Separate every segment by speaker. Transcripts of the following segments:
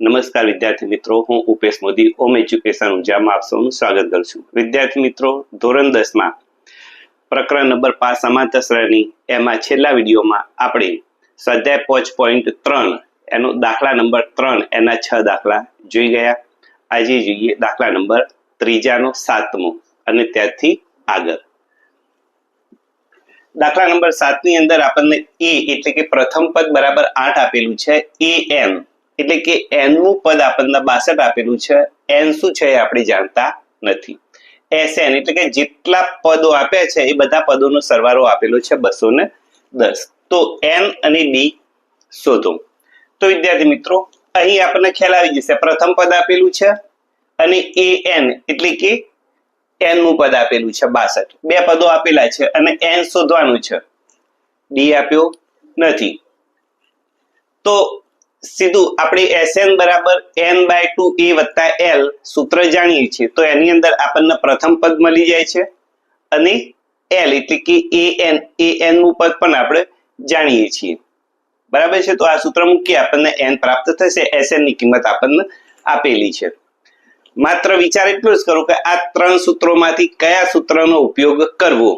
Speaker 1: નમસ્કાર વિદ્યાર્થી મિત્રો, હું ઉપેશ મોદી ઓમ એજ્યુકેશન ઉજામાં આપ સ્વાગત કરું છું. વિદ્યાર્થી મિત્રો, ધોરણ દસમાં પ્રકરણ નંબર પાંચ સમાંતર શ્રેણી, એમાં છેલ્લા વિડીયોમાં આપણે સ્વાધ્યાય પોચ પોઈન્ટ ત્રણ, એનો દાખલા નંબર ત્રણ, એના છ દાખલા જોઈ ગયા. આજે જોઈએ દાખલા નંબર ત્રીજાનો સાતમો અને ત્યારથી આગળ. દાખલા નંબર સાતની અંદર આપણને એ એટલે કે પ્રથમ પદ બરાબર આઠ આપેલું છે એ એન એટલે કે એનનું પદ આપણને બાસઠ આપેલું છે. એન શું છે આપણે જાણતા નથી. એસ એન એટલે કે જેટલા પદો આપ્યા છે એ બધા પદોનો સરવાળો આપેલો છે બસો ને દસ. તો એન અને ડી શોધો. તો વિદ્યાર્થી મિત્રો, અહીં આપણને ખ્યાલ આવી જશે, પ્રથમ પદ આપેલું છે અને એ એન એટલે કે એનનું પદ આપેલું છે બાસઠ. બે પદો આપેલા છે અને એન શોધવાનું છે. ડી આપ્યો નથી. તો સીધું આપણે Sn બરાબર એન બાય ટુ એ વત્તા એલ સૂત્ર જાણીએ છીએ. તો એની અંદર આપણને પ્રથમ પદ મળી જાય છે અને એલ એટલે કે એ એન એ એનનું પદ પણ આપણે જાણીએ છીએ. બરાબર છે? તો આ સૂત્ર મૂકી આપણને એન પ્રાપ્ત થશે Sn ની કિંમત આપણને આપેલી છે. માત્ર વિચાર એટલો જ કરો કે આ ત્રણ સૂત્રોમાંથી કયા સૂત્રનો ઉપયોગ કરવો?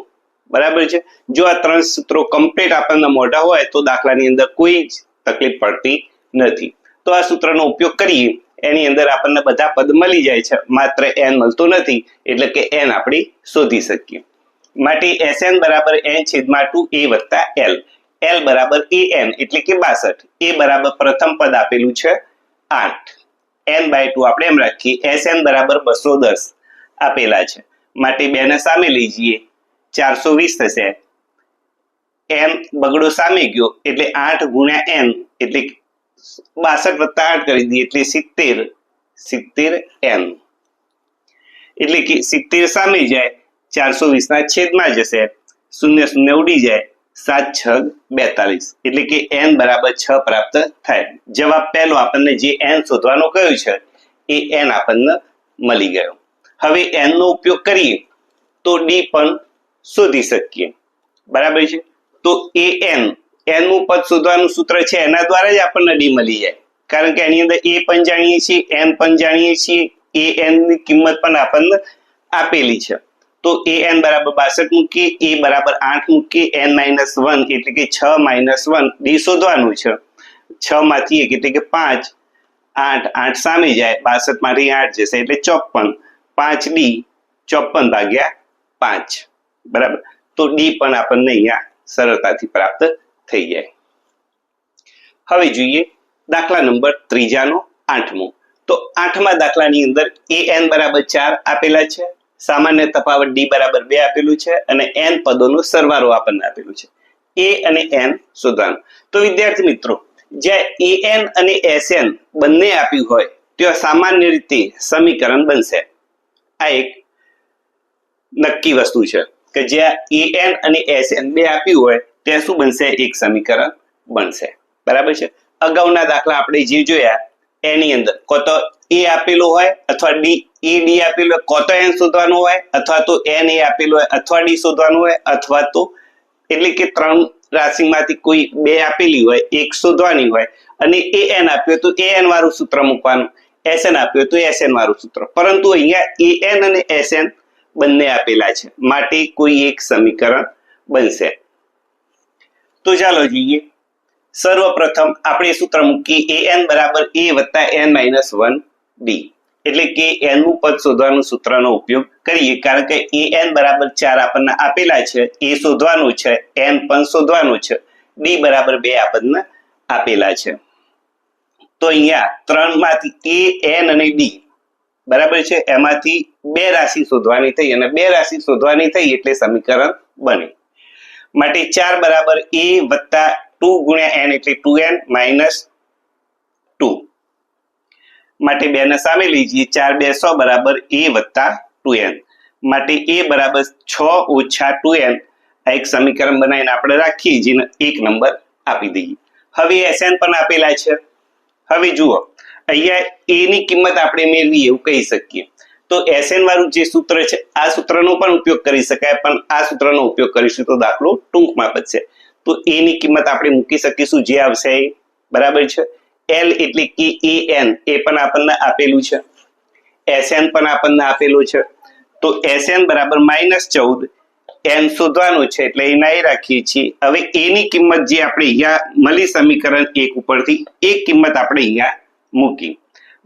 Speaker 1: બરાબર છે? જો આ ત્રણ સૂત્રો કમ્પ્લીટ આપણને મોઢા હોય તો દાખલાની અંદર કોઈ જ તકલીફ પડતી નથી. તો આ સૂત્રનો ઉપયોગ કરીએ. એની અંદર આપણને બધા પદ મળી જાય છે. માત્ર એન મળતું નથી. એટલે કે એન આપણે શોધી શકીએ. માટે એસ એન બરાબર એન છેદમાં ટુ એ વત્તા એલ એલ બરાબર એ એન એટલે કે બાસઠ. એ બરાબર પ્રથમ પદ આપેલું છે આઠ. એન બાય ટુ આપણે એમ રાખીએ. એસ એન બરાબર બસો દસ આપેલા છે. માટે બેને સામે લઈ જઈએ. ચારસો વીસ થશે. એમ બગડો સામે ગયો. એટલે આઠ ગુણ્યા એન એટલે બાસઠ વત્તા આઠ કરી દઈએ એટલે સિત્તેર સિત્તેર એમ એટલે કે સિત્તેર સામે જાય, ચારસો વીસ ના છેદમાં જશે, શૂન્ય શૂન્ય ઉડી જાય, સાત છ બેતાલીસ. એટલે કે એન બરાબર છ પ્રાપ્ત થાય. જવાબ પહેલો આપણને જે એન શોધવાનો કયો છે, એ એન આપણને મળી ગયો. હવે એન નો ઉપયોગ કરીએ, તો ડી પણ શોધી શકીએ. બરાબર છે? તો એ એન એન પદ શોધવાનું સૂત્ર છે, એના દ્વારા જ આપણને ડી મળી જાય. કારણ કે એની અંદર એ પણ જાણીએ છીએ એન પણ જાણીએ છીએ એ એનની કિંમત પણ આપણને આપેલી છે. તો એ એન બરાબર બાસઠ મૂકીએ એ બરાબર આઠ મૂકીએ એન માઇનસ વન એટલે કે છ માઇનસ વન ડી શોધવાનું છે. છ માંથી એક એટલે કે પાંચ. આઠ આઠ સામે જાય, બાસઠમાંથી આઠ જશે, એટલે ચોપન. પાંચ ડી ચોપન ભાગ્યા પાંચ. બરાબર. તો ડી પણ આપણને અહીંયા સરળતાથી પ્રાપ્ત થઈ જાય. હવે જોઈએ દાખલા નંબર ત્રીજાનો આઠમો. તો આઠમા દાખલાની અંદર એ એન બરાબર ચાર આપેલા છે. સામાન્ય તફાવત ડી બરાબર બે આપેલું છે અને એન પદોનો સરવાળો આપણને આપેલું છે. એ અને એન શોધવાનું. તો વિદ્યાર્થી મિત્રો, જ્યાં એ એન અને એસ એન બંને આપ્યું હોય, ત્યાં સામાન્ય રીતે સમીકરણ બનશે. આ એક નક્કી વસ્તુ છે કે જ્યાં એ એન અને એસ એન બે આપ્યું હોય ત્યાં શું બનશે? એક સમીકરણ બનશે. બરાબર છે? અગાઉના દાખલા આપણે જે જોયા, એની અંદર કો તો એ આપેલું હોય અથવા ડી એ ડી આપેલું હોય કો તો એન શોધવાનું હોય અથવા તો એન એ આપેલું હોય અથવા ડી શોધવાનું હોય અથવા તો એટલે કે ત્રણ રાશિમાંથી કોઈ બે આપેલી હોય, એક શોધવાની હોય અને એ એન આપ્યું તો એ એન વાળું સૂત્ર મૂકવાનું. એસ એન આપ્યું તો એસ એન વાળું સૂત્ર. પરંતુ અહીંયા એ એન અને એસ એન બંને આપેલા છે. માટે કોઈ એક સમીકરણ બનશે. તો ચાલો જોઈએ. સર્વપ્રથમ આપણે સૂત્ર મૂકીએ. એ એન બરાબર એ વત્તા એન માઇનસ વન બી એટલે કે એનનું પદ શોધવાનું સૂત્રનો ઉપયોગ કરીએ. કારણ કે એ એન બરાબર ચાર આપણને આપેલા છે. એ શોધવાનું છે. એન પણ શોધવાનું છે. બી બરાબર બે આપણને આપેલા છે. તો અહીંયા ત્રણમાંથી એ એન અને ડી બરાબર છે? એમાંથી બે રાશિ શોધવાની થઈ અને બે રાશિ શોધવાની થઈ એટલે સમીકરણ બને. માટે ચાર બરાબર એ વત્તા ટુ ગુણ્યા એન એટલે ટુ એન માઇનસ ટુ. માટે બે ને સામે લઈ ચાર બે સો બરાબર એ વત્તા ટુ એન. માટે એ બરાબર છ ઓછા ટુ એન, આ એક સમીકરણ બનાવીને આપણે રાખીએ, જેને એક નંબર આપી દઈએ. હવે એસએન પણ આપેલા છે. હવે જુઓ, અહીંયા એની કિંમત આપણે મેળવી એવું કહી શકીએ. તો એસએન વાળું જે સૂત્ર છે, આ સૂત્રનો પણ ઉપયોગ કરી શકાય, પણ આ સૂત્રનો ઉપયોગ કરીશું તો દાખલો ટૂંકમાં બચશે. તો એની કિંમત આપણે મૂકી શકીશું, જે આવશે બરાબર છે? એલ એટલે કે એ એન એ પણ આપણને આપેલું છે. એસએન પણ આપણને આપેલું છે. તો એસએન બરાબર માઇનસ ચૌદ. એન શોધવાનું છે, એટલે એ નાઈ રાખીએ છીએ. હવે એની કિંમત જે આપણે અહીંયા મળી સમીકરણ એક ઉપરથી, એ કિંમત આપણે અહીંયા મૂકી.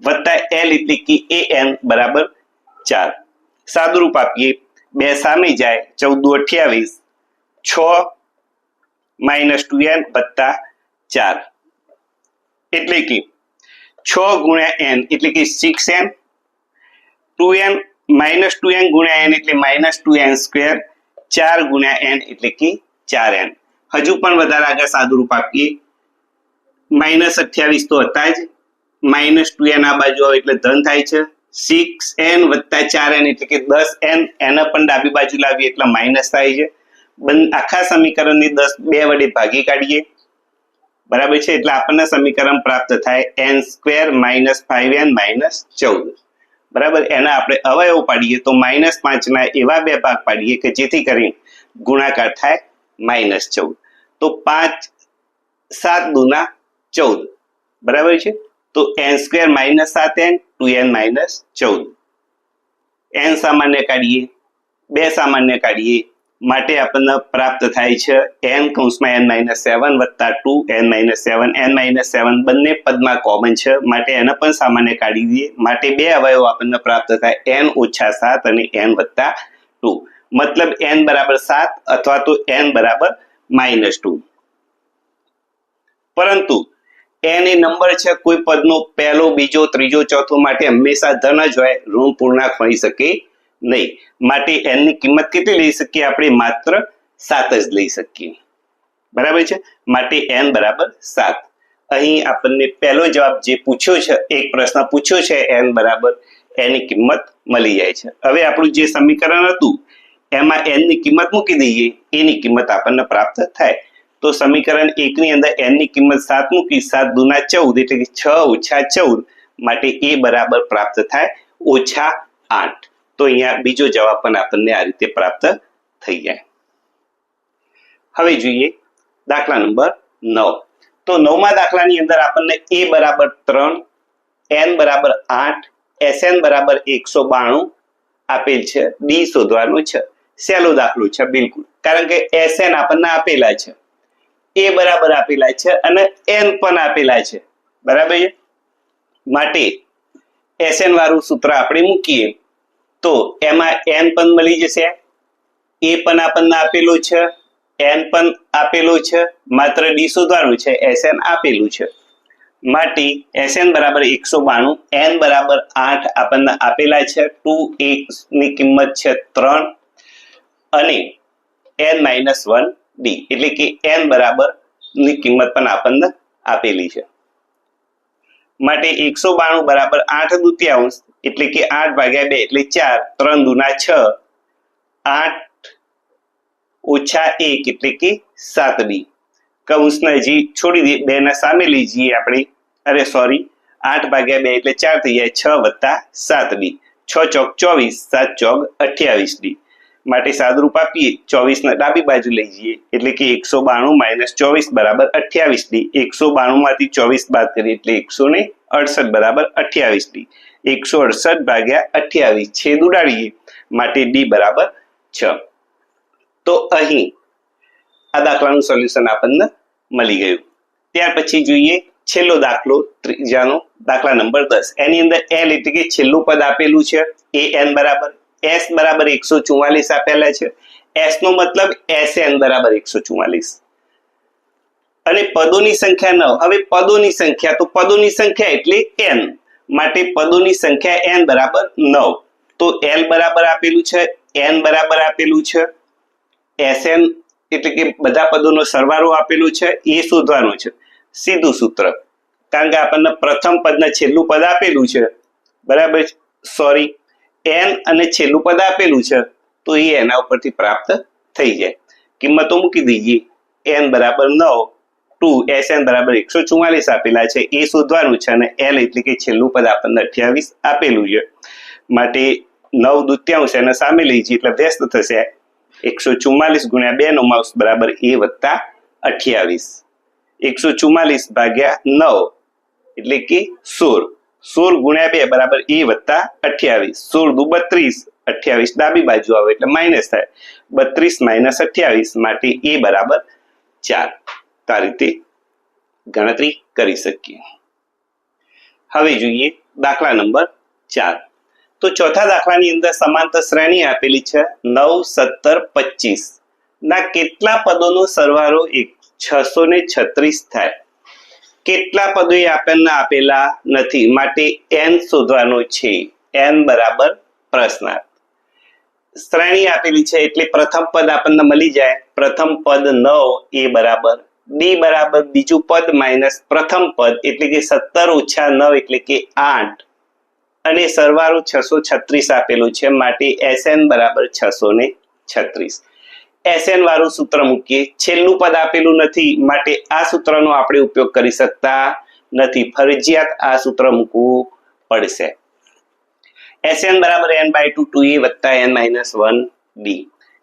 Speaker 1: વત્તા એલ એટલે કે એ એન બરાબર? ચાર. સાદુરૂપ આપીએ. બે સામે જાય. ચૌદ અઠ્યાવીસ. છ માઇનસ ટુ એન વત્તા ચાર. એટલે કે છ ગુણ્યા એન એટલે કે six N. Two N minus two N ગુણ્યા એન એટલે માઇનસ ટુ એન સ્ક્વેર. ચાર ગુણ્યા એન એટલે કે ચાર એન. હજુ પણ વધારે આગળ સાદુરૂપ આપીએ. માઇનસ અઠ્યાવીસ તો હતા જ. માઇનસ ટુ એન આ બાજુ આવે એટલે ધન થાય છે. સિક્સ એન વત્તા ચાર એન એટલે કે દસ એન એના પણ ડાબી બાજુ લાવીએ એટલે માઇનસ થાય છે. આખા સમીકરણની દસ બે વડે ભાગી કાઢીએ. બરાબર છે? એટલે આપણને સમીકરણ પ્રાપ્ત થાય N square minus five N minus ચૌદ. બરાબર? એના આપણે અવયવ પાડીએ તો માઇનસ પાંચના એવા બે ભાગ પાડીએ કે જેથી કરીને ગુણાકાર થાય માઇનસ ચૌદ. તો પાંચ સાત દુના ચૌદ. બરાબર છે? તો એન સ્ક્વેર માઇનસ સાત એન ટુ એન માઇનસ ચૌદ. એન સામાન્ય કાઢીએ, બે સામાન્ય કાઢીએ, માટે આપણને પ્રાપ્ત થાય છે એન કૌંસમાં એન માઇનસ સેવન વત્તા two N minus seven N minus seven બંને પદમાં કોમન છે, માટે એને પણ સામાન્ય કાઢી દઈએ. માટે બે અવયવો આપણને પ્રાપ્ત થાય એન ઓછા સાત અને એન વત્તા ટુ મતલબ એન બરાબર સાત અથવા તો એન બરાબર માઇનસ ટુ પરંતુ એન નંબર છે, કોઈ પદનો પહેલો, બીજો, ત્રીજો, ચોથો માટે હંમેશા ધન જ હોય, ઋણ પૂર્ણાંક હોઈ શકે નહીં. માટે એની કિંમત કેટલી લઈ શકીએ આપણે? માત્ર સાત જ લઈ શકીએ. બરાબર છે? માટે એન બરાબર સાત. અહીં આપણને પહેલો જવાબ જે પૂછ્યો છે, એક પ્રશ્ન પૂછ્યો છે, એન બરાબર એની કિંમત મળી જાય છે. હવે આપણું જે સમીકરણ હતું, એમાં એનની કિંમત મૂકી દઈએ, એની કિંમત આપણને પ્રાપ્ત થાય. તો સમીકરણ એકની અંદર એનની કિંમત સાત મૂકી સાત દુના ચૌદ એટલે કે છ ઓછા ચૌદ માટે એ બરાબર પ્રાપ્ત થાય ઓછા આઠ. તો અહીંયા બીજો જવાબ પણ આપણને આ રીતે પ્રાપ્ત થઈ જાય. હવે જોઈએ દાખલા નંબર નવ. તો નવમા દાખલાની અંદર આપણને એ બરાબર ત્રણ એન બરાબર આઠ એસએન બરાબર એકસો બાણું આપેલ છે ડી શોધવાનું છે. સહેલો દાખલો છે, બિલકુલ. કારણ કે એસએન આપણને આપેલા છે. એ બરાબર આપેલા છે અને એન પણ આપેલા છે. બરાબર માટે એસએન વાળું સૂત્ર આપણે મૂકીએ તો એમાં એન પણ મળી જશે. એ પણ આપણને આપેલું છે. એન પણ આપેલું છે. માત્ર ડી શોધવાનું છે. એસએન આપેલું છે. માટે એસએન બરાબર એકસો બાણું, એન બરાબર આઠ આપણને આપેલા છે. ટુ એક ની કિંમત છે ત્રણ અને એન માઇનસ વન. ડી એટલે કે એન બરાબરની કિંમત પણ આપણને આપેલી છે. માટે એકસો બાણું બરાબર આઠ દુત્યાંશ એટલે કે આઠ ભાગ્યા બે એટલે ચાર, ત્રણ દુના છ, આઠ ઓછા એક એટલે કે સાત બી કૌંસને હજી છોડી દઈએ બે ના સામે લઈ આપણે. અરે સોરી આઠ ભાગ્યા બે એટલે ચાર થઈ જાય છ વત્તા સાત બી છ ચોક ચોવીસ, સાત ચોક અઠ્યાવીસ ડી માટે સાદરૂપ આપીએ ચોવીસ ને ડાબી બાજુ લઈ જઈએ. એટલે કે એકસો બાણું માઇનસ ચોવીસ બરાબર અઠ્યાવીસ ડી. એકસો બાણું માંથી ચોવીસ બાદ કરીએ એટલે એકસો ને અડસઠ બરાબર અઠ્યાવીસ ડી. એકસો અડસઠ ભાગ્યા અઠ્યાવીસ છેદ ઉડાડીએ માટે ડી બરાબર છ. તો અહીં આ દાખલાનું સોલ્યુશન આપણને મળી ગયું. ત્યાર પછી જોઈએ છેલ્લો દાખલો, ત્રીજાનો દાખલા નંબર દસ. એની અંદર એલ એટલે કે છેલ્લું પદ આપેલું છે. એ એન બરાબર એસ બરાબર એકસો ચુમ્માલીસ આપેલા છે. એસ નો મતલબ એસ એન બરાબર એકસો ચુમ્માલીસ અને પદોની સંખ્યા નવ. હવે પદોની સંખ્યા, તો પદોની સંખ્યા એટલે એન માટે પદોની સંખ્યા એન બરાબર નવ. તો એલ બરાબર આપેલું છે એન બરાબર આપેલું છે એસ એન એટલે કે બધા પદોનો સરવાળો આપેલું છે, એ શોધવાનું છે. સીધું સૂત્ર. કારણ કે આપણને પ્રથમ પદના છેલ્લું પદ આપેલું છે. બરાબર? સોરી એન અને છેલ્લું પદ આપેલું છે, તો એ એના ઉપરથી પ્રાપ્ત થઈ જાય. કિંમતો મૂકી દઈએ એન બરાબર નવ, ટુ એસ એન બરાબર એકસો ચુમ્માલીસ આપેલા છે, એ શોધવાનું છે અને એલ એટલે કે છેલ્લું પદ આપણને અઠ્યાવીસ આપેલું છે. માટે નવ દુત્યાંશ એના સામે લઈ જઈએ એટલે વ્યસ્ત થશે. એકસો ચુમ્માલીસ ગુણ્યા બે નો માઉસ બરાબર એ વત્તા અઠ્યાવીસ. એકસો ચુમ્માલીસ ભાગ્યા નવ એટલે કે સોળ. સોળ ગુણ્યા બે બરાબર એ વત્તા અઠ્યાવીસ. સોળ દુ બત્રીસ, અઠ્યાવીસ ડાબી બાજુ આવે એટલે માઇનસ થાય. બત્રીસ માઇનસ અઠ્યાવીસ માટે એ બરાબર ચાર. તો રીતે ગણતરી કરી શકીએ. હવે જોઈએ દાખલા નંબર ચાર. તો ચોથા દાખલાની અંદર સમાંતર શ્રેણી આપેલી છે નવ, સત્તર, પચીસ. ના કેટલા પદોનો સરવાળો એક? છસો ને છત્રીસ થાય. કેટલા પદો એ આપણને આપેલા નથી? માટે એન શોધવાનો છે. એન બરાબર પ્રશ્નાર્થ. શ્રેણી આપેલી છે એટલે પ્રથમ પદ આપણને મળી જાય. પ્રથમ પદ નવ, એ બરાબર. ડી બરાબર બીજું પદ માઇનસ પ્રથમ પદ એટલે કે સત્તર ઓછા નવ એટલે કે આઠ. અને સરવાળો છસો છત્રીસ આપેલું છે. માટે એસએન બરાબર છસો ને છત્રીસ. એસએન વાળું સૂત્ર મૂકીએ. છેલ્લું પદ આપેલું નથી, માટે આ સૂત્રનો આપણે ઉપયોગ કરી શકતા નથી. ફરજિયાત આ સૂત્ર મૂકવું પડશે. એસએન બરાબર N by two two A વત્તા એન માઇનસ વન ડી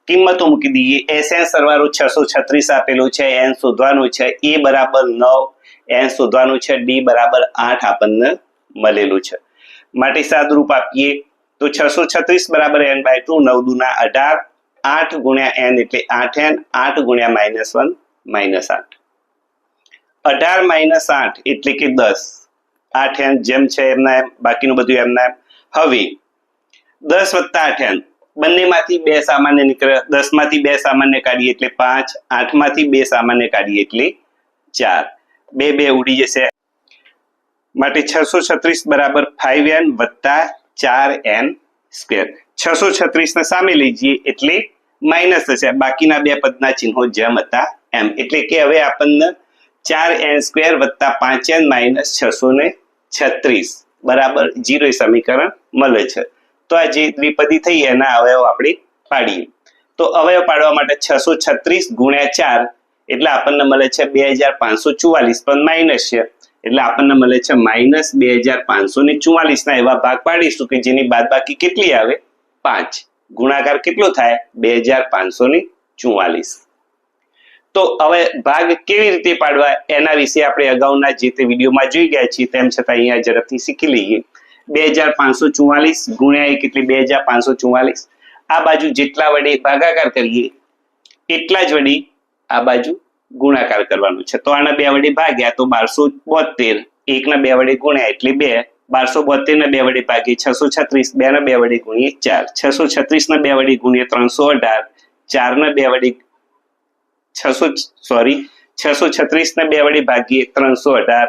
Speaker 1: કિંમતો મૂકી દઈએ. એસએન સરવાળો છસો છત્રીસ આપેલું છે, એન શોધવાનું છે, એ બરાબર નવ, એન શોધવાનું છે, ડી બરાબર આઠ આપણને મળેલું છે. માટે સાદરૂપ આપીએ તો છસો છત્રીસ બરાબર એન બાય ટુ, નવ દુના અઢાર આઠ ગુણ્યા એન એટલે આઠ એન, આઠ ગુણ્યા માઇનસ વન માઇનસ આઠ. અઢાર માઇનસ આઠ એટલે કે દસ. આઠ એન જેમ છે એમના એમ, બાકીનું બધું એમના એમ. હવે, દસ વત્તા આઠ એન. બંનેમાંથી બે સામાન્ય નીકળે. દસમાંથી બે સામાન્ય કાઢીએ એટલે પાંચ આઠમાંથી બે સામાન્ય કાઢીએ એટલે ચાર. બે બે ઉડી જશે. માટે છસો છત્રીસ બરાબર ફાઈવ એન વત્તા ચાર એન સ્ક્વેર છસો છત્રીસ ને સામે લઈ જઈએ એટલે માઇનસ થશે. બાકીના બે પદના ચિહ્નો જેમ હતા એમ. એટલે કે હવે આપણને ચાર એન સ્ક્વેર વત્તા પાંચ એન માઇનસ છસો ને છત્રીસ. બરાબર? જીરો સમીકરણ મળે છે. તો આ જે દ્વિપદી થઈ એના અવયવ આપણે પાડીએ. તો અવયવ પાડવા માટે છસો છત્રીસ ગુણ્યા ચાર એટલે આપણને મળે છે બે હજાર પાંચસો ચુવાલીસ. પણ માઇનસ છે. એટલે આપણને મળે છે માઇનસ બે હજાર પાંચસો ને ચુવાલીસ ના એવા ભાગ પાડીશું કે જેની બાદબાકી કેટલી આવે? પાંચ. ગુણાકાર કેટલો થાય? બે હજાર પાંચસો ને ચુવાલીસ. તો હવે ભાગ કેવી રીતે પાડવા? એના વિશે આપણે અગાઉના જે તે વિડીયોમાં જોઈ ગયા છીએ, તેમ છતાં અહીંયા ઝડપથી શીખી લઈએ. બે હજાર પાંચસો ચુવાલીસ ગુણ્યા એક એટલે બે હજાર પાંચસો ચુવાલીસ. આ બાજુ જેટલા વડે ભાગાકાર કરીએ, એટલા જ વડે આ બાજુ ગુણાકાર કરવાનું છે. તો આના બે વડે ભાગ્યા તો બારસો બોતેર. એકના બે વડે ગુણ્યા એટલે બે. બારસો બોતેર ને બે વડે ભાગી છસો છત્રીસ, બે ને બે વડે ગુણીએ ચાર. છસો છત્રીસ ને બે વડે ગુણીએ ત્રણસો અઢાર. ચાર ને બે વડે છસો સોરી છસો છત્રીસ ને બે વડે ભાગીએ ત્રણસો અઢાર.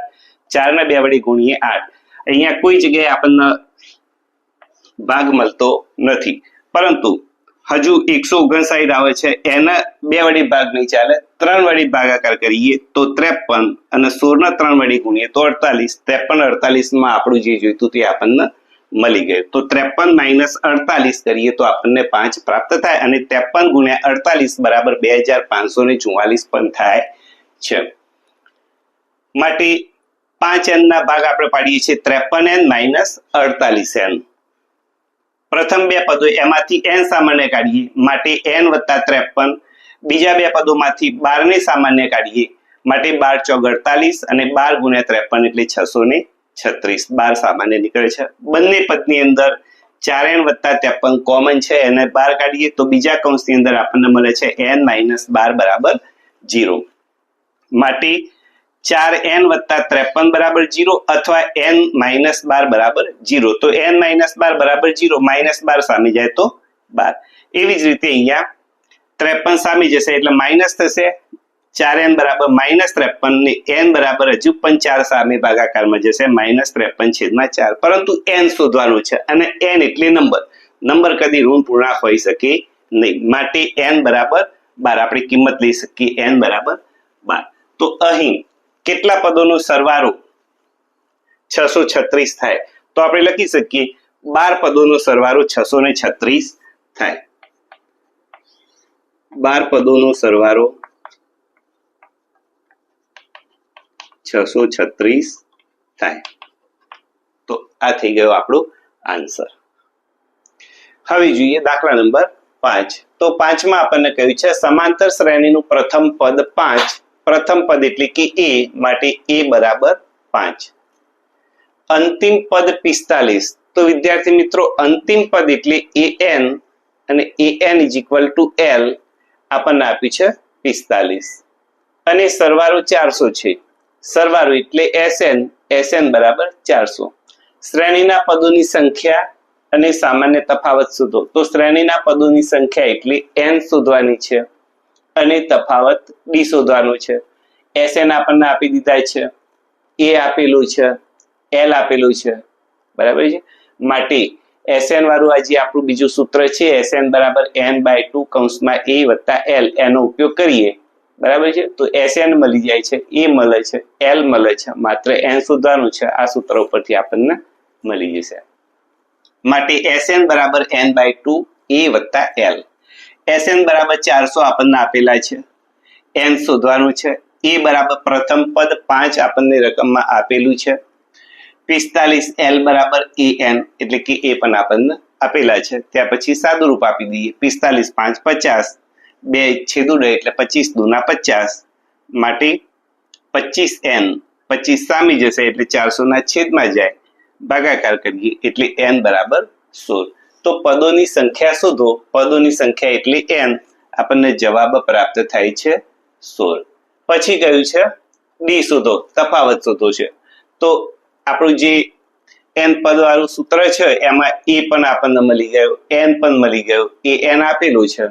Speaker 1: ચાર ને બે વડે ગુણીએ આઠ. અહીંયા કોઈ જગ્યાએ આપણને ભાગ મળતો નથી. પરંતુ હજુ એકસો ઓગણસાઠ આવે છે. એના બે વડી ભાગ નહીં ચાલે. ત્રણ વડી ભાગાકાર કરીએ તો ત્રેપન અને સોળના ત્રણ વડી ગુણીએ તો અડતાલીસ. ત્રેપન અડતાલીસમાં આપણું જે જોઈતું તે આપણને મળી ગયું. તો ત્રેપન માઇનસ અડતાલીસ કરીએ તો આપણને પાંચ પ્રાપ્ત થાય અને ત્રેપન ગુણ્યા અડતાલીસ બરાબર બે હજાર પાંચસો ને ચુમ્માલીસ પણ થાય છે. માટે પાંચ એનના ભાગ આપણે પાડીએ છીએ ત્રેપન એન માઇનસ અડતાલીસ એન. પ્રથમ બે પદો એમાંથી એન સામાન્ય કાઢીએ, માટે એન વત્તા ત્રેપન. બીજા બે પદોમાંથી બારને સામાન્ય કાઢીએ, માટે બાર ચોગ અડતાલીસ અને બાર ગુણ્યા ત્રેપન એટલે છસો ને છત્રીસ. બાર સામાન્ય નીકળે છે. બંને પદની અંદર ચાર એન વત્તા ત્રેપન કોમન છે, એને બાર કાઢીએ તો બીજા કૌંસની અંદર આપણને મળે છે એન માઇનસ બાર બરાબર જીરો માટે ચાર એન વત્તા ત્રેપન બરાબર જીરો અથવા એન માઇનસ બાર બરાબર જીરો. તો એન માઇનસ બાર બરાબર જીરો, માઇનસ બાર સામે જાય તો બાર. એવી જ રીતે અહીંયા ત્રેપન સામે જશે એટલે માઇનસ થશે. ચાર એન બરાબર માઇનસ ત્રેપન ને એન બરાબર હજુ પણ ચાર સામે ભાગાકારમાં જશે. માઇનસ ત્રેપન છેદમાં ચાર. પરંતુ એન શોધવાનું છે અને એન એટલે નંબર. નંબર કદી ઋણ પૂર્ણાંક હોઈ શકે નહીં. માટે એન બરાબર બાર. આપણે કિંમત લઈ શકીએ એન બરાબર બાર. તો અહીં કેટલા પદોનો સરવાળો છસો છત્રીસ થાય? તો આપણે લખી શકીએ, બાર પદોનો સરવાળો છસો ને છત્રીસ થાય. બાર પદોનો સરવાળો છસો છત્રીસ થાય. તો આ થઈ ગયો આપણો આન્સર. હવે જોઈએ દાખલા નંબર પાંચ. તો પાંચમાં આપણને કહ્યું છે, સમાંતર શ્રેણીનું પ્રથમ પદ પાંચ પ્રથમ પદ એટલે કે એ માટે એ બરાબર પાંચ. અંતિમ પદ પિસ્તાલીસ. તો વિદ્યાર્થી મિત્રો, અંતિમ પદ એટલે એ એન અને A N is equal to L આપણને આપ્યું છે પિસ્તાલીસ. અને સરવારો ચારસો છે. સરવારો એટલે એસ એન એસ એન બરાબર ચારસો. શ્રેણીના પદોની સંખ્યા અને સામાન્ય તફાવત શોધો. તો શ્રેણીના પદોની સંખ્યા એટલે એન શોધવાની છે. અને તફાવત ડી શોધવાનું છે. એસ એન આપણને આપી દીધા છે. એ આપેલું છે. એલ આપેલું છે. બરાબર છે? માટે એસએન વાળું આજે આપણું બીજું સૂત્ર છે. એસએન બરાબર એન બાય ટુ કૌંસમાં એ વત્તા એલ એનો ઉપયોગ કરીએ. બરાબર છે? તો એસએન મળી જાય છે. એ મળે છે. એલ મળે છે. માત્ર એન શોધવાનું છે. આ સૂત્ર ઉપરથી આપણને મળી જશે. માટે એસએન બરાબર એન બાય ટુ એ વત્તા એલ એસએન બરાબર ચારસો આપણને આપેલા છે. એન શોધવાનું છે. એ બરાબર પ્રથમ પદ પાંચ આપણને રકમમાં આપેલું છે. પિસ્તાલીસ એલ બરાબર એ એન એટલે કે એ પણ આપણને આપેલા છે. ત્યાં પછી સાદું રૂપ આપી દઈએ. પિસ્તાલીસ પાંચ પચાસ, બે છેદુડે એટલે પચીસ દુના પચાસ, માટે પચીસ એન પચીસ સામી જશે એટલે ચારસોના છેદમાં જાય. ભાગાકાર કરીએ એટલે એન બરાબર સોળ. તો પદોની સંખ્યા શોધો. પદોની સંખ્યા એટલે એન આપણને જવાબ પ્રાપ્ત થાય છે સોળ. પછી કયું છે? ડી શોધો. તફાવત શોધો છે. તો આપણું જે એન પદ વાળું સૂત્ર છે, એમાં એ પણ આપણને મળી ગયું એન પણ મળી ગયું. એ એન આપેલું છે.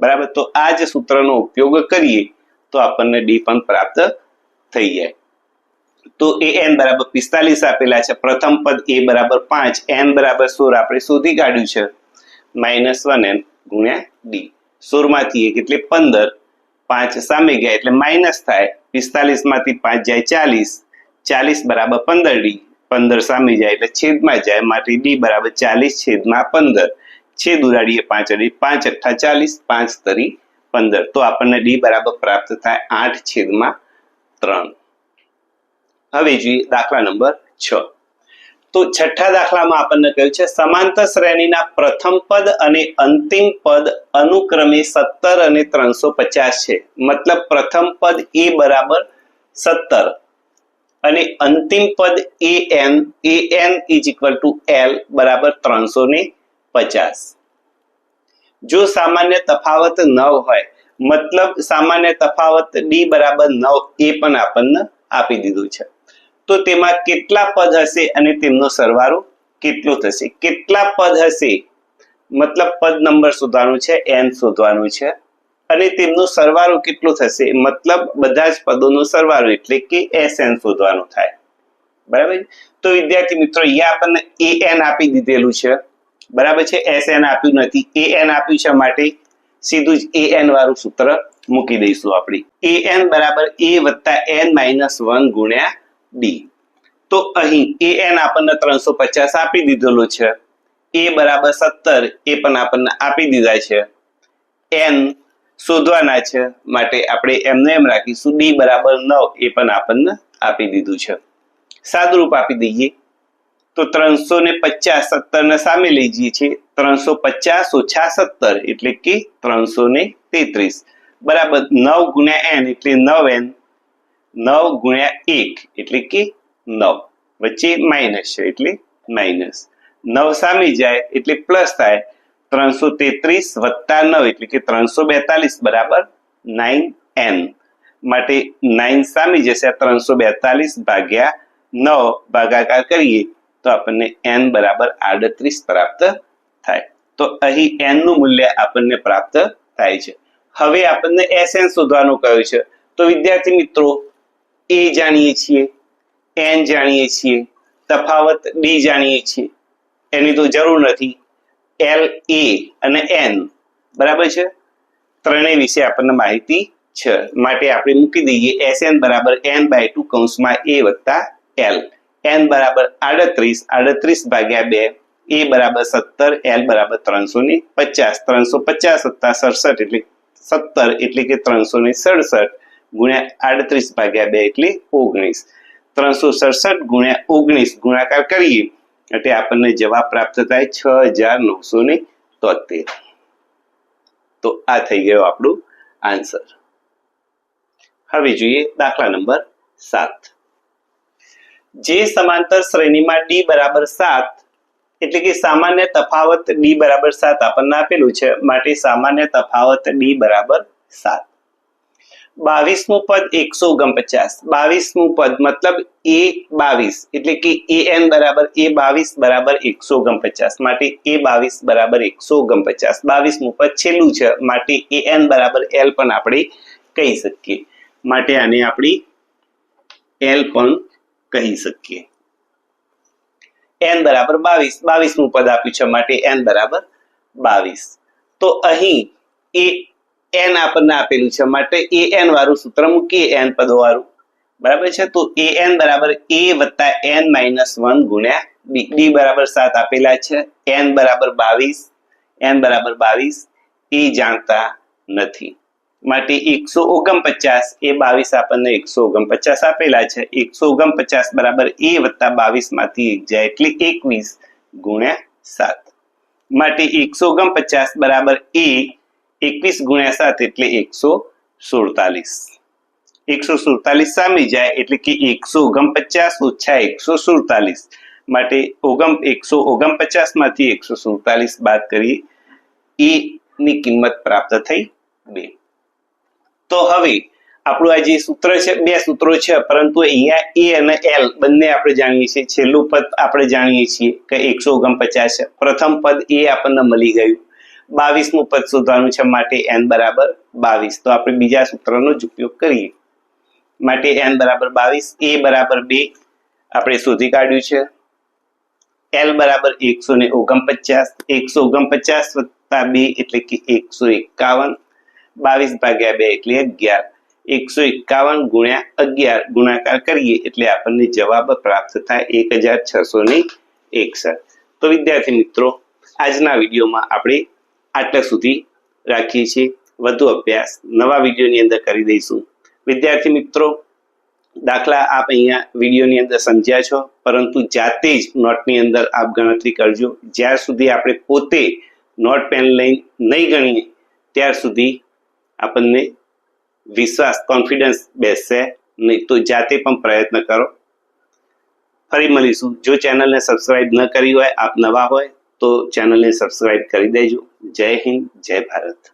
Speaker 1: બરાબર? તો આ જ સૂત્રનો ઉપયોગ કરીએ તો આપણને ડી પણ પ્રાપ્ત થઈ જાય. તો એ એન બરાબર પિસ્તાલીસ આપેલા છે. પ્રથમ પદ એ બરાબર પાંચ. એન બરાબર સોળ આપણે શોધી કાઢ્યું છે. માઇનસ વન એન ગુણ્યા ડી સોળમાંથી એક એટલે પંદર. પાંચ સામે ગયા એટલે માઇનસ થાય. પિસ્તાલીસમાંથી પાંચ જાય ચાલીસ. ચાલીસ બરાબર પંદર ડી પંદર સામે જાય એટલે છેદમાં જાય. માટે ડી બરાબર ચાલીસ છેદમાં પંદર. છેદ ઉડાડીએ પાંચ અડી પાંચ અઠ્ઠા ચાલીસ. પાંચ તરી પંદર. તો આપણને ડી બરાબર પ્રાપ્ત થાય આઠ છેદમાં ત્રણ. હવે જોઈએ દાખલા નંબર છ. તો છઠ્ઠા દાખલામાં આપણને કહ્યું છે, સમાંતર શ્રેણીના પ્રથમ પદ અને અંતિમ પદ અનુક્રમે સત્તર અને ત્રણસો પચાસ છે. મતલબ પ્રથમ પદ એ બરાબર સત્તર અને અંતિમ પદ એ n a n is equal to l બરાબર ત્રણસો ને પચાસ. જો સામાન્ય તફાવત નવ હોય, મતલબ સામાન્ય તફાવત ડી બરાબર નવ એ પણ આપણને આપી દીધું છે. તો તેમાં કેટલા પદ હશે અને તેમનો સરવાળો કેટલો થશે? કેટલા પદ હશે? મતલબ પદ નંબર શોધવાનું છે એન શોધવાનું છે. અને તેમનો સરવાળો કેટલો થશે? મતલબ બધા જ પદોનો સરવાળો એટલે કે એસ એન શોધવાનું થાય. બરાબર તો વિદ્યાર્થી મિત્રો, અહીંયા આપણને એ એન આપી દીધેલું છે. બરાબર છે? એસ એન આપ્યું નથી. એ એન આપ્યું છે માટે? સીધું જ એ એન વાળું સૂત્ર મૂકી દઈશું આપણે. એ એન બરાબર એ વત્તા એન માઇનસ વન ગુણ્યા ડી તો અહીં એ એન આપણને ત્રણસો પચાસ આપી દીધેલું છે. એ બરાબર સત્તર એ પણ આપણને આપી દીધા છે. એન શોધવાના છે, માટે આપણે એમને એમ રાખીશું. ડી બરાબર નવ એ પણ આપણને આપી દીધું છે. સાદરૂપ આપી દઈએ. તો ત્રણસો ને પચાસ સત્તર ને સામે લઈ જઈએ છીએ. ત્રણસો પચાસ ઓછા સત્તર, એટલે કે ત્રણસો ને તેત્રીસ. બરાબર નવ ગુણ્યા એન એટલે નવ એન નવ ગુણ્યા એક એટલે કે નવ. વચ્ચે માઇનસ છે એટલે માઇનસ નવ સામે જાય એટલે પ્લસ થાય. ત્રણસો તેત્રીસ વત્તા નવ એટલે કે ત્રણસો બેતાલીસ બરાબર નાઇન એન માટે નાઇન સામી જશે ત્રણસો બેતાલીસ ભાગ્યા નવ ભાગાકાર કરીએ તો આપણને એન બરાબર આડત્રીસ પ્રાપ્ત થાય. તો અહીં એનનું મૂલ્ય આપણને પ્રાપ્ત થાય છે. હવે આપણને એસ એન શોધવાનું કહ્યું છે. તો વિદ્યાર્થી મિત્રો એ જાણીએ છીએ, એન જાણીએ છીએ, તફાવત ડી જાણીએ છીએ. એની તો જરૂર નથી. એલ, એ અને એન. બરાબર છે? ત્રણેય વિશે આપણને માહિતી છે. માટે આપણે મૂકી દઈએ એસ એન બરાબર એન બાય ટુ કૌંસમાં એ વત્તા એલ. એન બરાબર આડત્રીસ આડત્રીસ ભાગ્યા બે. એ બરાબર સત્તર, એલ બરાબર ત્રણસો ને પચાસ. ત્રણસો પચાસ વત્તા સડસઠ એટલે સત્તર એટલે કે ત્રણસો ને સડસઠ. ગુણ્યા આડત્રીસ ભાગ્યા બે એટલે ઓગણીસ. ત્રણસો સડસઠ ગુણ્યા ઓગણીસ ગુણાકાર કરીએ એટલે આપણને જવાબ પ્રાપ્ત થાય છ હજાર નવસો ને તોતેર. તો આ થઈ ગયો આપણો આન્સર. હવે જોઈએ દાખલા નંબર સાત. જે સમાંતર શ્રેણીમાં ડી બરાબર સાત એટલે કે સામાન્ય તફાવત ડી બરાબર સાત આપણને આપેલું છે, માટે સામાન્ય તફાવત ડી બરાબર સાત. બાવીસમું પદ એકસો ઓગણપચાસ. બાવીસમું પદ મતલબ એ બાવીસ, એટલે કે એ એન બરાબર એ બાવીસ બરાબર એકસો ઓગણપચાસ. માટે એ બાવીસ બરાબર એકસો ઓગણપચાસ. બાવીસમું પદ છેલ્લું છે, માટે એ એન બરાબર એલ પણ આપણે કહી શકીએ. માટે આને આપણી એલ પણ કહી શકીએ. એન બરાબર બાવીસ, બાવીસમું પદ આપ્યું છે, માટે એન બરાબર બાવીસ. તો અહીં એ એન આપણને આપેલું છે. માટે એ એન વાળું સૂત્ર મૂકીએ એન પદો વાળું બરાબર છે? તો એ એન બરાબર એ વત્તા એન માઇનસ વન ગુણ્યા બી ડી બરાબર સાત આપેલા છે. એન બરાબર બાવીસ. એન બરાબર બાવીસ. એ જાણતા નથી. માટે એકસો ઓગણપચાસ, એ બાવીસ આપણને એકસો ઓગણપચાસ આપેલા છે. એકસો ઓગણપચાસ બરાબર એ વત્તા બાવીસમાંથી એક જાય એટલે એકવીસ ગુણ્યા સાત. માટે એકસો ઓગણપચાસ બરાબર એ એકવીસ ગુણ્યા સાત એટલે એકસો સુડતાલીસ. એકસો સુડતાલીસ સામે જાય એટલે કે એકસો ઓગણપચાસ ઓછા એકસો સુડતાલીસ. માટે ઓગમ એકસો ઓગણપચાસમાંથી એકસો સુડતાલીસ બાદ કરી એ ની કિંમત પ્રાપ્ત થઈ બે. તો હવે આપણું આ જે સૂત્ર છે, બે સૂત્રો છે, પરંતુ અહીંયા એ અને એલ બંને આપણે જાણીએ છીએ. છેલ્લું પદ આપણે જાણીએ છીએ કે એકસો ઓગણપચાસ છે. પ્રથમ પદ એ આપણને મળી ગયું. બાવીસમું પદ શોધવાનું છે માટે એન બરાબર બાવીસ. તો આપણે બીજા સૂત્રનો જ ઉપયોગ કરીએ. માટે એન બરાબર બાવીસ એ બરાબર બે, આપણે શોધી કાઢ્યું છે. એલ બરાબર એકસો ને ઓગણપચાસ, એકસો ઓગણપચાસ વત્તા બે એટલે કે એકસો એકાવન, બાવીસ ભાગ્યા બે એટલે અગિયાર. એકસો એકાવન ગુણ્યા અગિયાર, ગુણાકાર કરીએ એટલે આપણને જવાબ પ્રાપ્ત થાય એક હજાર છસો ને એકસઠ. તો વિદ્યાર્થી મિત્રો, આજના વિડીયોમાં આપણે આટલા સુધી રાખીએ છીએ. વધુ અભ્યાસ નવા વિડીયોની અંદર કરી દઈશું. વિદ્યાર્થી મિત્રો, દાખલા આપ અહીંયા વિડીયોની અંદર સમજ્યા છો, પરંતુ જાતે જ નોટની અંદર આપ ગણતરી કરજો. જ્યાર સુધી આપણે પોતે નોટ પેન લઈને નહીં ગણીએ, ત્યાર સુધી આપણને વિશ્વાસ કોન્ફિડન્સ બેસશે નહીં. તો જાતે પણ પ્રયત્ન કરો. ફરી મળીશું. જો ચેનલને સબસ્ક્રાઇબ ન કરી હોય, આપ નવા હોય તો ચેનલને સબસ્ક્રાઇબ કરી દેજો. જય હિન્દ જય ભારત.